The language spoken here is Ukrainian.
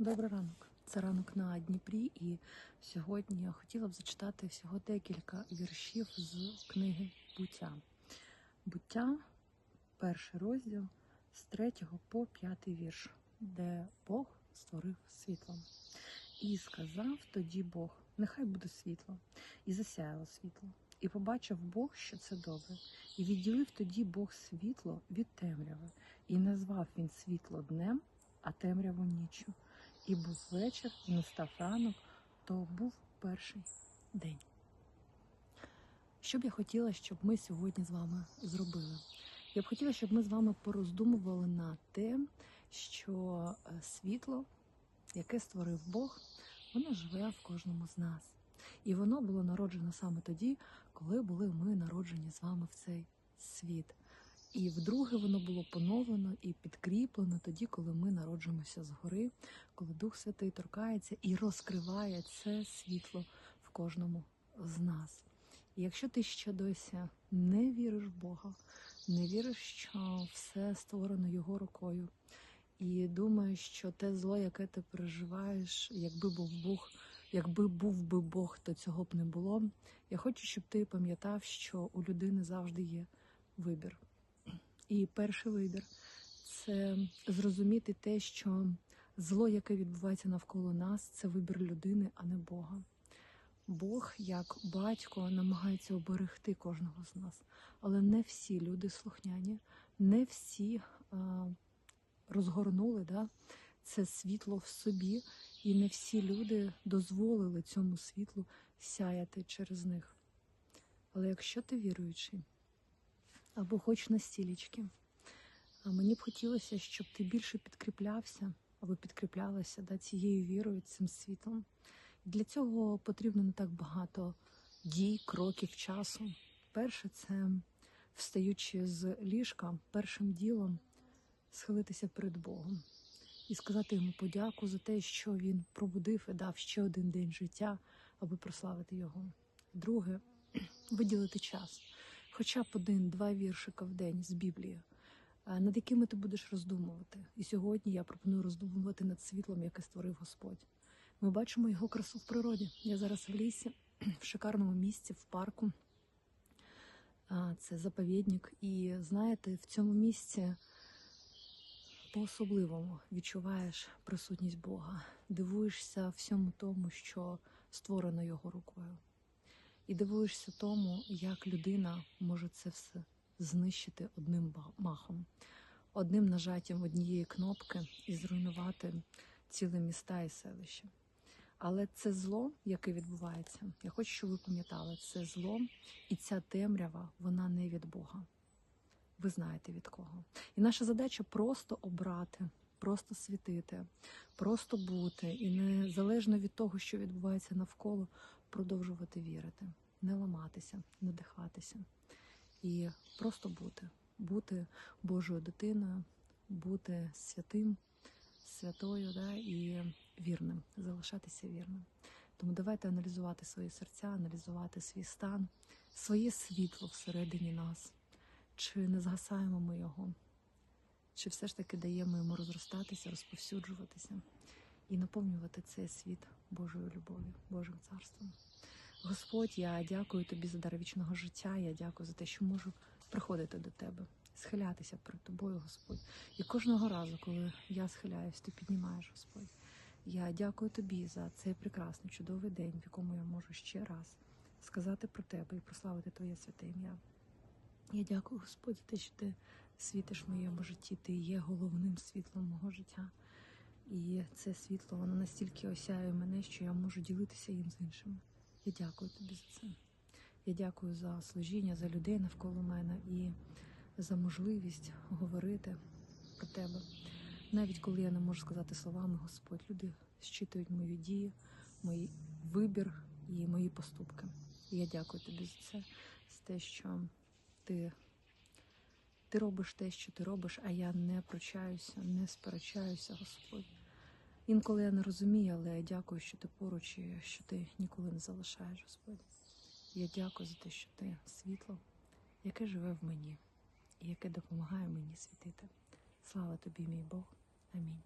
Добрий ранок. Це ранок на Дніпрі, і сьогодні я хотіла б зачитати всього декілька віршів з книги Буття. Буття, перший розділ з третього по п'ятий вірш, де Бог створив світло. І сказав тоді Бог: Нехай буде світло, і засяяло світло. І побачив Бог, що це добре, і відділив тоді Бог світло від темряви, і назвав він світло днем, а темряву ніччю. І був вечір, і настав ранок, то був перший день. Що б я хотіла, щоб ми сьогодні з вами зробили? Я б хотіла, щоб ми з вами пороздумували на те, що е, світло, яке створив Бог, воно живе в кожному з нас. І воно було народжено саме тоді, коли були ми народжені з вами в цей світ. І вдруге воно було поновлено і підкріплено тоді, коли ми народжуємося згори, коли Дух Святий торкається і розкриває це світло в кожному з нас. І якщо ти ще досі не віриш в Бога, не віриш, що все створено Його рукою, і думаєш, що те зло, яке ти переживаєш, якби був Бог, якби був би Бог, то цього б не було. Я хочу, щоб ти пам'ятав, що у людини завжди є вибір. І перший вибір це зрозуміти те, що зло, яке відбувається навколо нас, це вибір людини, а не Бога. Бог, як батько, намагається оберегти кожного з нас, але не всі люди слухняні, не всі а, розгорнули да, це світло в собі, і не всі люди дозволили цьому світлу сяяти через них. Але якщо ти віруючий, або хоч на стілічки. А мені б хотілося, щоб ти більше підкріплявся або підкріплялася да, цією вірою, цим світлом. Для цього потрібно не так багато дій, кроків, часу. Перше, це встаючи з ліжка, першим ділом схилитися перед Богом і сказати йому подяку за те, що він пробудив і дав ще один день життя, аби прославити його. Друге виділити час хоча б один-два віршика в день з Біблії, е, над якими ти будеш роздумувати. І сьогодні я пропоную роздумувати над світлом, яке створив Господь. Ми бачимо його красу в природі. Я зараз в лісі, в шикарному місці, в парку. Це заповідник. І знаєте, в цьому місці по-особливому відчуваєш присутність Бога, дивуєшся всьому тому, що створено його рукою. І дивуєшся тому, як людина може це все знищити одним махом, одним нажаттям однієї кнопки і зруйнувати ціле міста і селища. Але це зло, яке відбувається, я хочу, щоб ви пам'ятали, це зло і ця темрява, вона не від Бога. Ви знаєте від кого. І наша задача просто обрати, просто світити, просто бути, і незалежно від того, що відбувається навколо, продовжувати вірити, не ламатися, не дихатися і просто бути, бути Божою дитиною, бути святим, святою да, і вірним, залишатися вірним. Тому давайте аналізувати свої серця, аналізувати свій стан, своє світло всередині нас. Чи не згасаємо ми його, чи все ж таки даємо йому розростатися, розповсюджуватися і наповнювати цей світ Божою любов'ю, Божим царством. Господь, я дякую тобі за дар вічного життя. Я дякую за те, що можу приходити до тебе, схилятися перед тобою, Господь. І кожного разу, коли я схиляюсь, ти піднімаєш, Господь. Я дякую тобі за цей прекрасний чудовий день, в якому я можу ще раз сказати про тебе і прославити Твоє святе ім'я. Я дякую, Господь, за те, що ти світиш в моєму житті. Ти є головним світлом мого життя. І це світло воно настільки осяє мене, що я можу ділитися їм з іншими. Я дякую тобі за це. Я дякую за служіння, за людей навколо мене і за можливість говорити про тебе. Навіть коли я не можу сказати словами, Господь, люди щитують мої дії, мій вибір і мої поступки. І я дякую тобі за це, за те, що ти, ти робиш те, що ти робиш, а я не прощаюся, не сперечаюся, Господь. Інколи я не розумію, але я дякую, що ти поруч і що ти ніколи не залишаєш, Господь. Я дякую за те, що ти світло, яке живе в мені і яке допомагає мені світити. Слава тобі, мій Бог. Амінь.